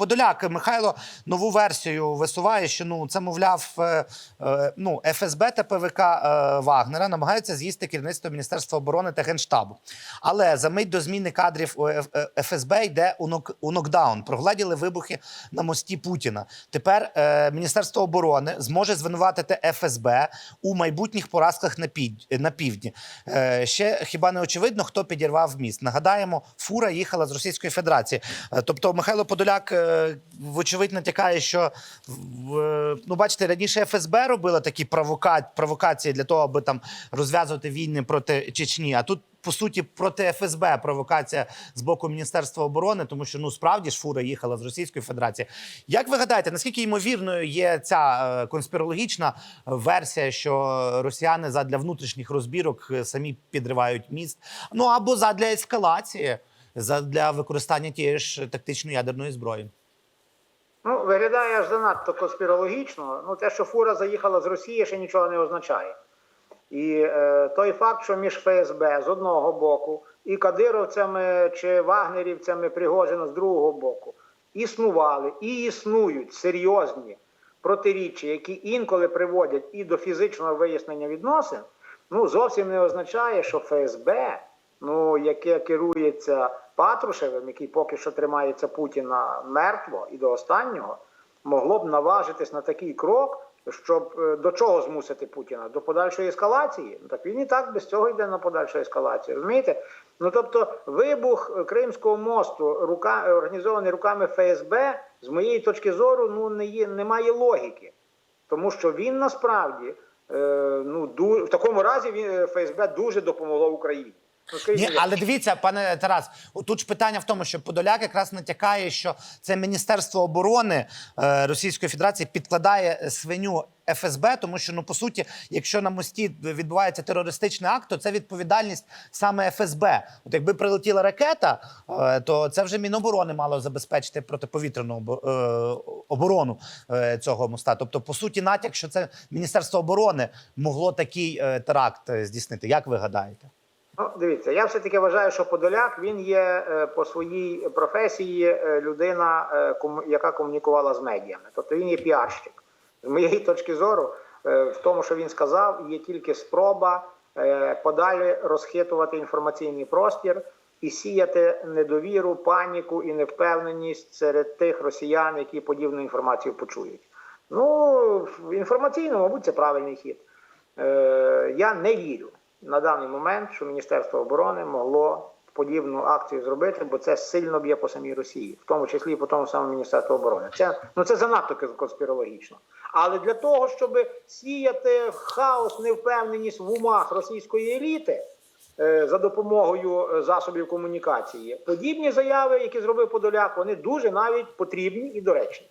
Подоляк Михайло нову версію висуває, що ну це мовляв, е, е, ну ФСБ та ПВК е, Вагнера намагаються з'їсти керівництво Міністерства оборони та генштабу. Але за мить до зміни кадрів у ФСБ йде у, нок, у нокдаун. Прогладіли вибухи на мості Путіна. Тепер Міністерство оборони зможе звинуватити ФСБ у майбутніх поразках на під на півдні. Ще хіба не очевидно, хто підірвав міст? Нагадаємо, фура їхала з Російської Федерації. Тобто Михайло Подоляк, вочевидь, натякає, що е, ну бачите, раніше ФСБ робила такі провока... провокації для того, аби там розв'язувати війни проти Чечні. А тут. По суті, проти ФСБ провокація з боку Міністерства оборони, тому що ну справді ж фура їхала з Російської Федерації. Як ви гадаєте, наскільки ймовірною є ця е, конспірологічна версія, що росіяни задля внутрішніх розбірок е, самі підривають міст? Ну або задля ескалації, задля використання тієї ж тактичної ядерної зброї? Ну, виглядає аж занадто конспірологічно. Ну, те, що фура заїхала з Росії, ще нічого не означає. І е, той факт, що між ФСБ з одного боку і кадировцями чи вагнерівцями Пригожина з другого боку існували і існують серйозні протиріччя, які інколи приводять і до фізичного вияснення відносин, ну зовсім не означає, що ФСБ, ну яке керується Патрушевим, який поки що тримається Путіна мертво і до останнього, могло б наважитись на такий крок, щоб е, до чого змусити Путіна? До подальшої ескалації? Ну так він і так без цього йде на подальшу ескалацію. Розумієте? Ну тобто, вибух е, Кримського мосту, рука е, організований руками ФСБ, з моєї точки зору, ну не є, немає логіки, тому що він насправді ну в такому разі ФСБ дуже допомогло Україні. Ні, але дивіться, пане Тарас, тут ж питання в тому, що Подоляк якраз натякає, що це Міністерство оборони е, Російської Федерації підкладає свиню ФСБ, тому що ну по суті, якщо на мості відбувається терористичний акт, то це відповідальність саме ФСБ. От якби прилетіла ракета, е, то це вже Міноборони мало забезпечити протиповітряну е, оборону е, цього моста. Тобто, по суті, натяк, що це Міністерство оборони могло такий е, теракт здійснити. Як ви гадаєте? Ну, дивіться, я все-таки вважаю, що Подоляк він є е, по своїй професії е, людина, е, яка комунікувала з медіями. Тобто він є піарщик. З моєї точки зору, в тому, що він сказав, є тільки спроба подалі розхитувати інформаційний простір і сіяти недовіру, паніку і невпевненість серед тих росіян, які подібну інформацію почують. Ну, інформаційно, мабуть, це правильний хід. Я не вірю на даний момент, що Міністерство оборони могло подібну акцію зробити, бо це сильно б'є по самій Росії, в тому числі і по тому самому Міністерству оборони. Це ну це занадто конспірологічно. Але для того, щоб сіяти хаос, невпевненість в умах російської еліти е, за допомогою е, засобів комунікації, подібні заяви, які зробив Подоляк, вони дуже навіть потрібні і доречні.